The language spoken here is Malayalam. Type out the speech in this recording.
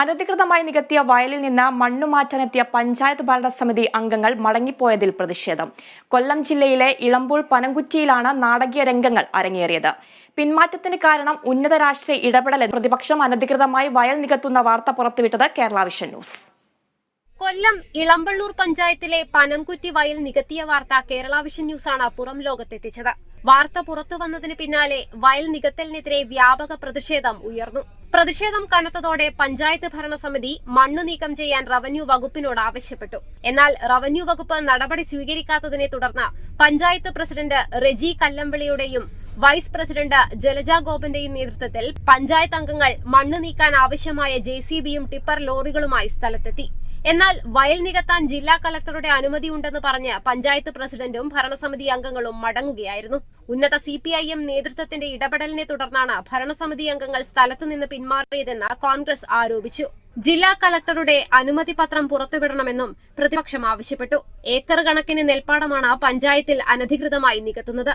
അനധികൃതമായി നികത്തിയ വയലിൽ നിന്ന് മണ്ണു മാറ്റാനെത്തിയ പഞ്ചായത്ത് ഭരണസമിതി അംഗങ്ങൾ മടങ്ങിപ്പോയതിൽ പ്രതിഷേധം. കൊല്ലം ജില്ലയിലെ ഇളമ്പൂൾ പനംകുറ്റിയിലാണ് നാടകീയ രംഗങ്ങൾ അരങ്ങേറിയത്. പിന്മാറ്റത്തിന് കാരണം ഉന്നത രാഷ്ട്രീയ ഇടപെടൽ പ്രതിപക്ഷം അനധികൃതമായി വയൽ നികത്തുന്ന വാർത്ത പുറത്തുവിട്ടത് കേരള വിഷൻ ന്യൂസ്. കൊല്ലം ഇളമ്പള്ളൂർ പഞ്ചായത്തിലെ പനംകുറ്റി വയൽ നികത്തിയ വാർത്ത കേരള വിഷൻ ന്യൂസാണ് പുറം ലോകത്തെത്തിച്ചത്. വാർത്ത പുറത്തു വന്നതിന് പിന്നാലെ വയൽ നികത്തലിനെതിരെ വ്യാപക പ്രതിഷേധം ഉയർന്നു. പ്രതിഷേധം കനത്തതോടെ പഞ്ചായത്ത് ഭരണസമിതി മണ്ണു നീക്കം ചെയ്യാൻ റവന്യൂ വകുപ്പിനോട് ആവശ്യപ്പെട്ടു. എന്നാൽ റവന്യൂ വകുപ്പ് നടപടി സ്വീകരിക്കാത്തതിനെ തുടർന്ന് പഞ്ചായത്ത് പ്രസിഡന്റ് റെജി കല്ലമ്പള്ളിയുടെയും വൈസ് പ്രസിഡന്റ് ജലജ ഗോപന്റെയും നേതൃത്വത്തിൽ പഞ്ചായത്ത് അംഗങ്ങൾ മണ്ണ് നീക്കാൻ ആവശ്യമായ ജെ സി ബിയും ടിപ്പർ ലോറികളുമായി സ്ഥലത്തെത്തി. എന്നാൽ വയൽ നികത്താൻ ജില്ലാ കളക്ടറുടെ അനുമതി ഉണ്ടെന്ന് പറഞ്ഞ് പഞ്ചായത്ത് പ്രസിഡന്റും ഭരണസമിതി അംഗങ്ങളും മടങ്ങുകയായിരുന്നു. ഉന്നത സി പി ഐ എം നേതൃത്വത്തിന്റെ ഇടപെടലിനെ തുടർന്നാണ് ഭരണസമിതി അംഗങ്ങൾ സ്ഥലത്തു നിന്ന് പിന്മാറിയതെന്ന് കോൺഗ്രസ് ആരോപിച്ചു. ജില്ലാ കളക്ടറുടെ അനുമതി പത്രം പുറത്തുവിടണമെന്നും പ്രതിപക്ഷം ആവശ്യപ്പെട്ടു. ഏക്കർ കണക്കിന് നെൽപ്പാടമാണ് പഞ്ചായത്തിൽ അനധികൃതമായി നികത്തുന്നത്.